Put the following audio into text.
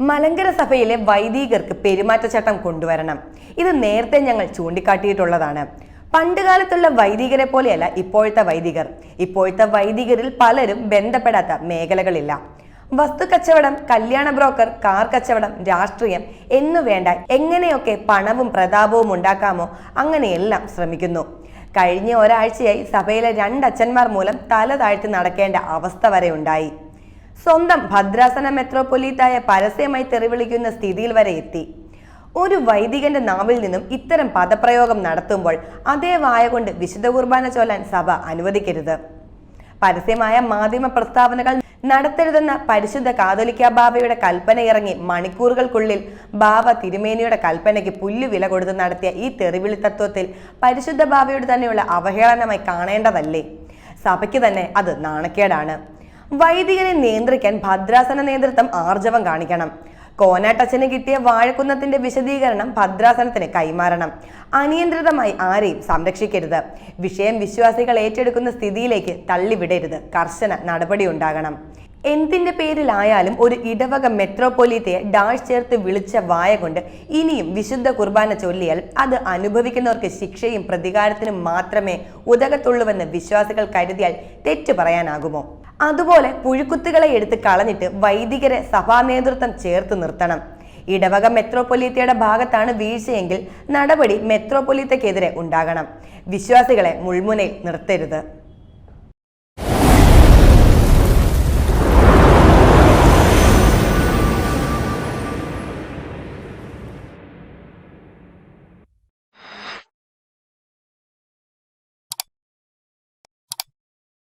മലങ്കര സഭയിലെ വൈദികർക്ക് പെരുമാറ്റച്ചട്ടം കൊണ്ടുവരണം. ഇത് നേരത്തെ ഞങ്ങൾ ചൂണ്ടിക്കാട്ടിയിട്ടുള്ളതാണ്. പണ്ടുകാലത്തുള്ള വൈദികരെ പോലെയല്ല ഇപ്പോഴത്തെ വൈദികർ. ഇപ്പോഴത്തെ വൈദികരിൽ പലരും ബന്ധപ്പെടാത്ത മേഖലകളില്ല. വസ്തു കച്ചവടം കല്യാണ ബ്രോക്കർ കാർ കച്ചവടം രാഷ്ട്രീയം എന്നു വേണ്ട എങ്ങനെയൊക്കെ പണവും പ്രതാപവും ഉണ്ടാക്കാമോ അങ്ങനെയെല്ലാം ശ്രമിക്കുന്നു. കഴിഞ്ഞ ഒരാഴ്ചയായി സഭയിലെ രണ്ടച്ഛന്മാർ മൂലം തല താഴ്ത്തി നടക്കേണ്ട അവസ്ഥ വരെ ഉണ്ടായി. സ്വന്തം ഭദ്രാസന മെത്രോപൊലീത്തായ പരസ്യമായി തെറിവിളിക്കുന്ന സ്ഥിതിയിൽ വരെ എത്തി. ഒരു വൈദികന്റെ നാവിൽ നിന്നും ഇത്തരം പദപ്രയോഗം നടത്തുമ്പോൾ അതേ വായ കൊണ്ട് വിശുദ്ധ കുർബാന ചൊല്ലാൻ സഭ അനുവദിക്കരുത്. പരസ്യമായ മാധ്യമ പ്രസ്താവനകൾ നടത്തരുതെന്ന പരിശുദ്ധ കാതോലിക്ക ബാബയുടെ കൽപ്പന ഇറങ്ങി മണിക്കൂറുകൾക്കുള്ളിൽ ബാബ തിരുമേനിയുടെ കൽപ്പനയ്ക്ക് പുല്ലുവില കൊടുത്ത് നടത്തിയ ഈ തെറിവിളി തത്വത്തിൽ പരിശുദ്ധ ബാബയോട് തന്നെയുള്ള അവഹേളനമായി കാണേണ്ടതല്ലേ? സഭയ്ക്ക് തന്നെ അത് നാണക്കേടാണ്. വൈദികരെ നിയന്ത്രിക്കാൻ ഭദ്രാസന നേതൃത്വം ആർജവം കാണിക്കണം. കോനാട്ടച്ചന് കിട്ടിയ വാഴക്കുന്നത്തിന്റെ വിശദീകരണം ഭദ്രാസനത്തിന് കൈമാറണം. അനിയന്ത്രിതമായി ആരെയും സംരക്ഷിക്കരുത്. വിഷയം വിശ്വാസികൾ ഏറ്റെടുക്കുന്ന സ്ഥിതിയിലേക്ക് തള്ളിവിടരുത്. കർശന നടപടി ഉണ്ടാകണം. എന്തിന്റെ പേരിലായാലും ഒരു ഇടവക മെട്രോപൊലീത്തയെ ഡാഷ് ചേർത്ത് വിളിച്ച വായ കൊണ്ട് ഇനിയും വിശുദ്ധ കുർബാന ചൊല്ലിയാൽ അത് അനുഭവിക്കുന്നവർക്ക് ശിക്ഷയും പ്രതികാരത്തിനും മാത്രമേ ഉതകത്തുള്ളൂവെന്ന് വിശ്വാസികൾ കരുതിയാൽ തെറ്റു പറയാനാകുമോ? അതുപോലെ പുഴുക്കുത്തുകളെ എടുത്ത് കളഞ്ഞിട്ട് വൈദികരെ സഭാ നേതൃത്വം ചേർത്ത് നിർത്തണം. ഇടവക മെത്രോപൊലീത്തയുടെ ഭാഗത്താണ് വീഴ്ചയെങ്കിൽ നടപടി മെത്രോപൊലീത്തക്കെതിരെ ഉണ്ടാകണം. വിശ്വാസികളെ മുൾമുനയിൽ നിർത്തരുത്.